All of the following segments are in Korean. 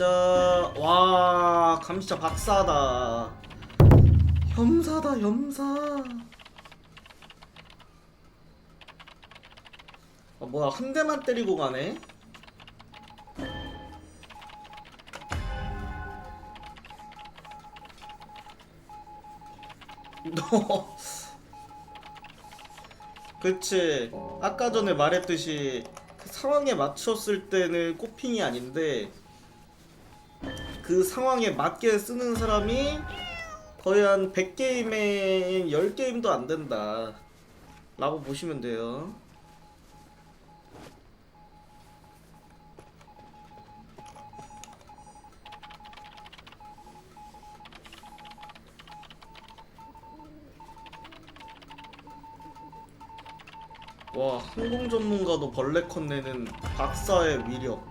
진짜 와 감시자 박사다. 염사다 염사. 아 뭐야 한 대만 때리고 가네? 너. 그치. 아까 전에 말했듯이 그 상황에 맞췄을 때는 꽃핑이 아닌데 그 상황에 맞게 쓰는 사람이 거의 한 100게임에 10게임도 안 된다 라고 보시면 돼요. 와 항공 전문가도 벌레 컷 내는 박사의 위력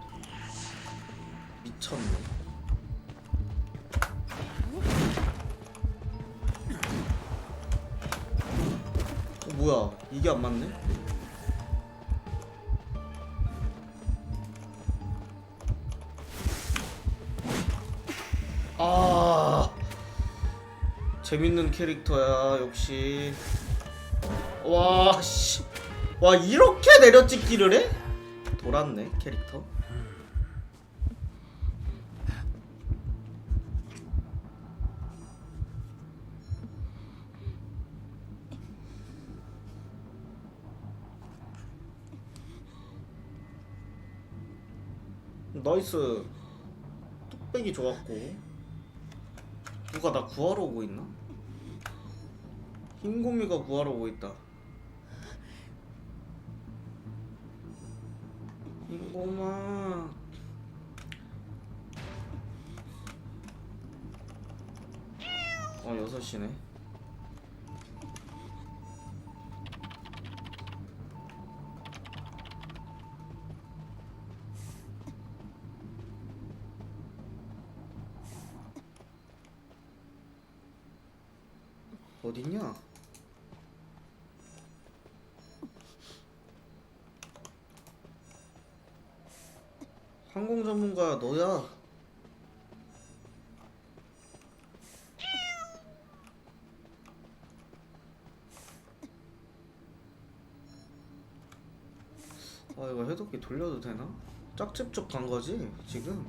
이게 안 맞네 아 재밌는 캐릭터야 역시 와, 씨. 와, 이렇게 내려찍기를 해? 돌았네, 캐릭터. 나이스. 뚝배기 좋았고. 누가 나 구하러 오고 있나? 흰곰이가 구하러 오고 있다. 흰곰아. 어, 6시네. 어딨냐? 항공 전문가야 너야. 아 이거 해독기 돌려도 되나? 짝집 쪽 간 거지 지금?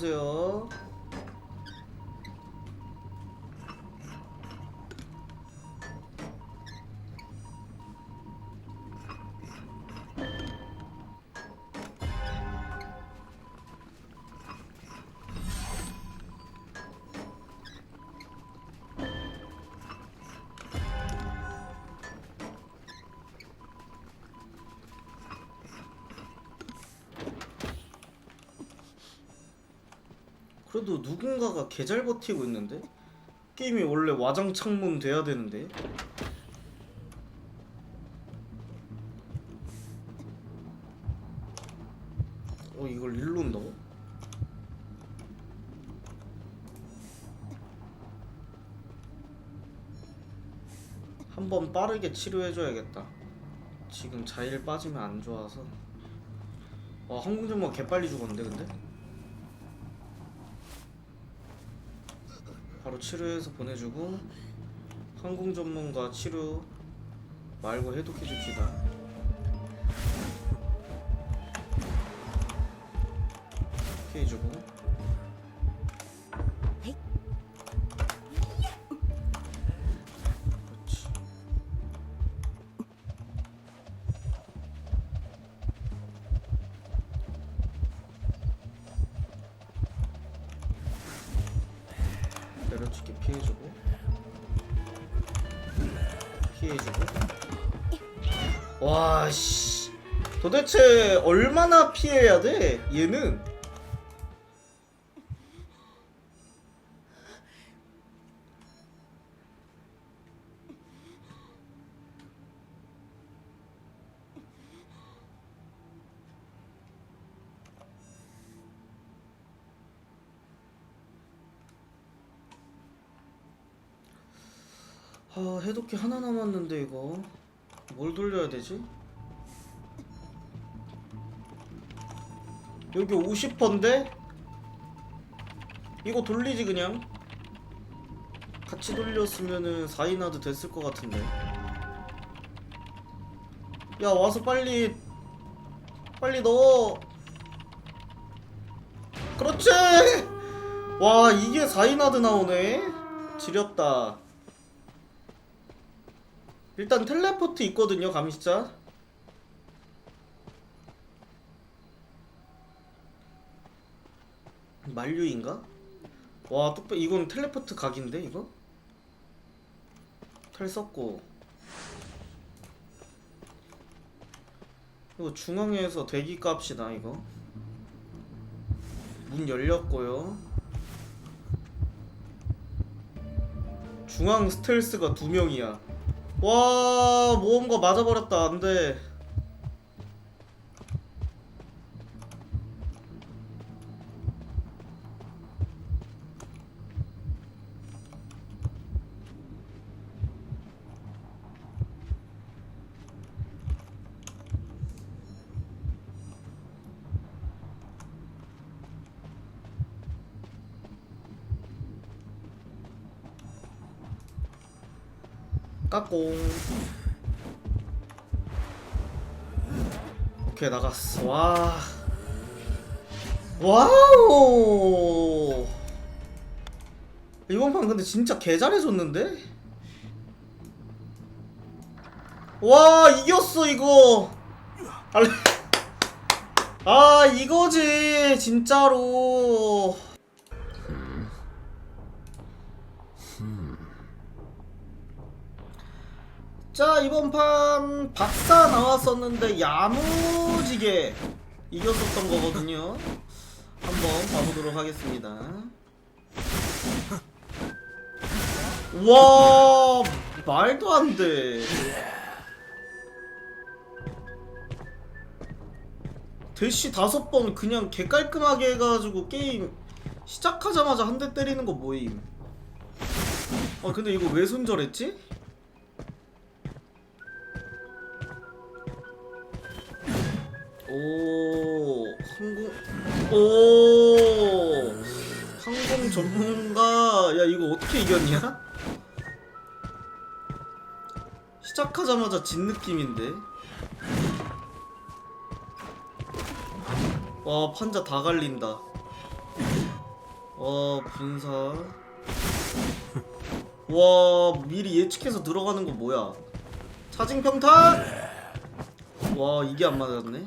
오세요. 그래도 누군가가 개잘 버티고 있는데? 게임이 원래 와장 창문 돼야 되는데? 어 이걸 일로 온다고? 한번 빠르게 치료해줘야겠다 지금 자일 빠지면 안 좋아서 와 항공전문가 개빨리 죽었는데 근데? 바로 치료해서 보내주고 항공 전문가 치료 말고 해독해 줍시다. 피해주고 내려치기 피해주고. 피해주고. 와씨. 도대체 얼마나 피해야 돼? 얘는 아 해독기 하나 남았는데 이거. 뭘 돌려야 되지? 여기 50%인데? 이거 돌리지 그냥? 같이 돌렸으면은 4인하드 됐을 것 같은데. 야 와서 빨리 빨리 넣어. 그렇지! 와 이게 4인하드 나오네? 지렸다 일단 텔레포트 있거든요 감시자. 만류인가? 와 뚝배 이건 텔레포트 각인데 이거? 텔 썼고. 이거 중앙에서 대기 값이다 이거. 문 열렸고요. 중앙 스텔스가 두 명이야 와 모험가 맞아버렸다. 안돼 까꿍 오케이 나갔어. 와. 와우! 이번 판 근데 진짜 개 잘해줬는데? 와 이겼어 이거. 알레 아 이거지 진짜로 자 이번 판 박사 나왔었는데 야무지게 이겼었던 거거든요. 한번 봐보도록 하겠습니다. 와 말도 안돼. 대시 다섯 번 그냥 개 깔끔하게 해가지고 게임 시작하자마자 한 대 때리는 거 뭐임? 아 근데 이거 왜 손절했지? 오 항공 오 항공 전문가. 야 이거 어떻게 이겼냐? 시작하자마자 진 느낌인데. 와 판자 다 갈린다. 와 분사. 와 미리 예측해서 들어가는 거 뭐야? 차징 평탄 와 이게 안 맞았네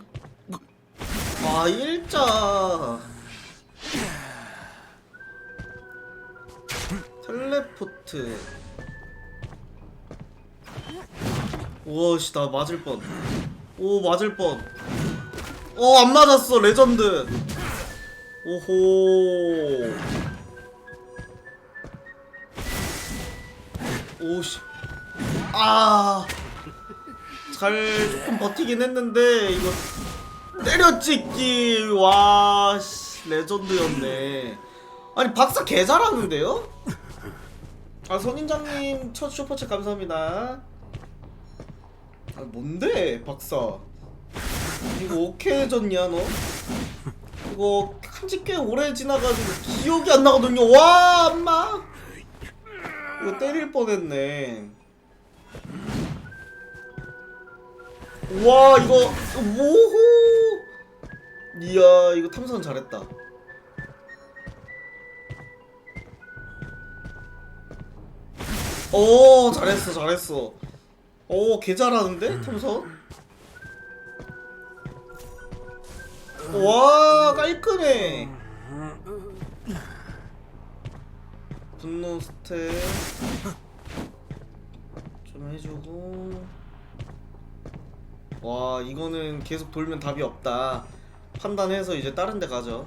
아 일자. 텔레포트. 우와씨 나 맞을 뻔오 맞을 뻔어 안 맞았어 레전드. 오호. 오씨. 아잘 조금 버티긴 했는데 이거 때려찍기. 와 씨, 레전드였네. 아니 박사 개 잘하는데요? 아 선인장님 첫 슈퍼챗 감사합니다. 아 뭔데 박사? 이거 오케해졌냐 너? 이거 한지 꽤 오래 지나가지고 기억이 안 나거든요. 와 엄마! 이거 때릴 뻔했네 와 이거 오호? 이야 이거 탐선 잘했다. 오 잘했어 잘했어. 오개 잘하는데 탐선 와 깔끔해. 분노 스텝. 좀 해주고 와 이거는 계속 돌면 답이 없다 판단해서 이제 다른 데 가죠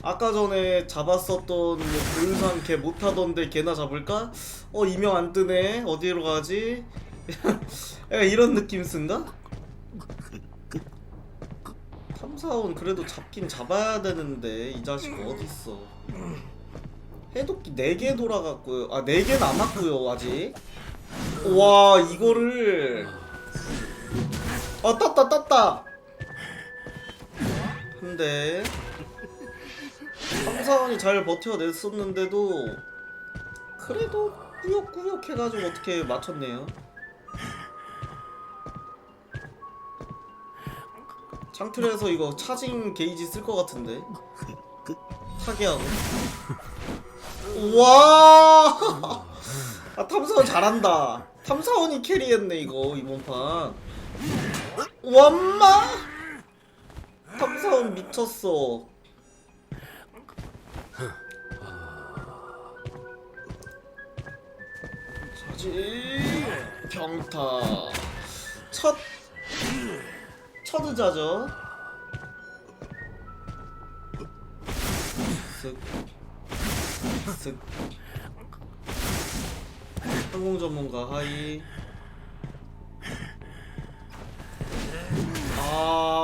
아까 전에 잡았었던 뭐 볼산 걔 못하던데 걔나 잡을까? 어 이명 안 뜨네 어디로 가지? 약간 이런 느낌 쓴가? 탐사원 그래도 잡긴 잡아야 되는데 이 자식 어딨어 해독기 4개 돌아갔고요 아 4개 남았고요 아직 와 이거를 아 땄다 땄다 근데 삼사원이 잘 버텨냈었는데도 그래도 꾸역꾸역 해가지고 어떻게 맞췄네요. 창틀에서 이거 차징 게이지 쓸 것 같은데. 타게하고. 와! 아, 탐사원 잘한다. 탐사원이 캐리했네 이거 이번 판. 완마? 탐사원 미쳤어. 자지 병타 첫 첫의자죠. 쓱 쓱. 항공 전문가 하이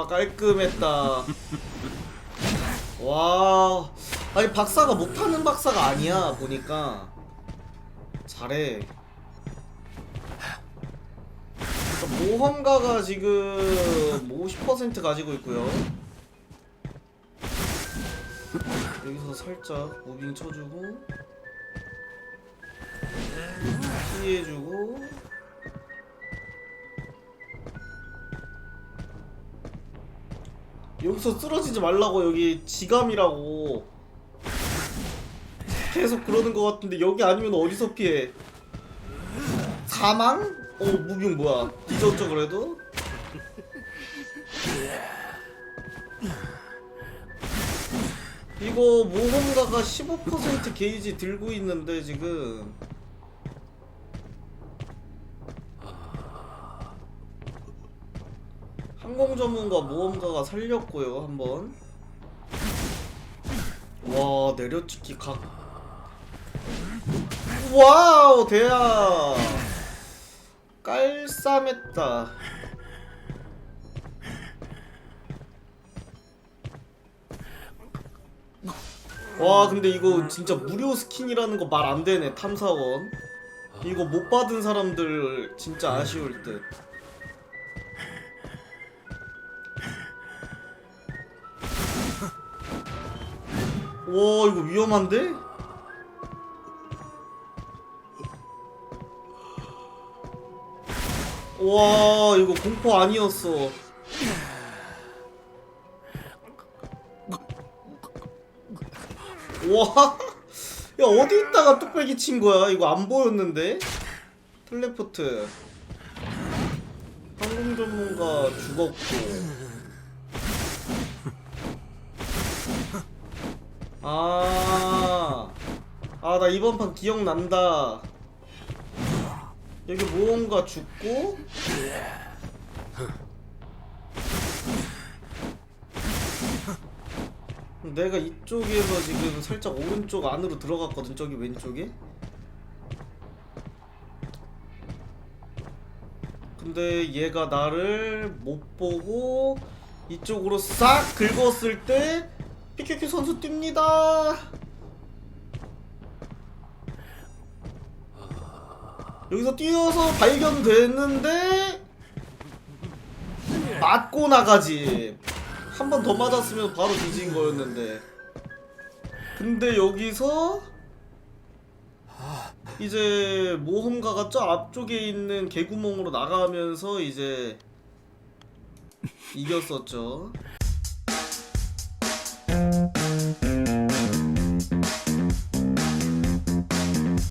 깔끔했다. 와. 아니 박사가 못하는 박사가 아니야 보니까. 잘해. 그러니까 모험가가 지금 50% 가지고 있고요. 여기서 살짝 무빙 쳐주고 피해주고 여기서 쓰러지지 말라고 여기 지감이라고 계속 그러는 것 같은데 여기 아니면 어디서 피해 사망? 어 무빙 뭐야 뒤졌죠 그래도? 이거 모험가가 15% 게이지 들고 있는데 지금 항공 전문가 모험가가 살렸고요 한번. 와 내려찍기 각. 와우 대야. 깔쌈했다. 와 근데 이거 진짜 무료 스킨이라는 거 말 안 되네 탐사원. 이거 못 받은 사람들 진짜 아쉬울 듯 와 이거 위험한데? 와 이거 공포 아니었어 와, 야 어디 있다가 뚝배기 친 거야? 이거 안 보였는데? 텔레포트. 항공 전문가 죽었고. 아, 아 나 이번 판 기억난다. 여기 모험가 죽고. 내가 이쪽에서 지금 살짝 오른쪽 안으로 들어갔거든 저기 왼쪽에 근데 얘가 나를 못 보고 이쪽으로 싹 긁었을 때 PQQ 선수 뜁니다. 여기서 뛰어서 발견됐는데 맞고 나가지. 한 번 더 맞았으면 바로 뒤진 거였는데. 근데 여기서 이제 모험가가 저 앞쪽에 있는 개구멍으로 나가면서 이제 이겼었죠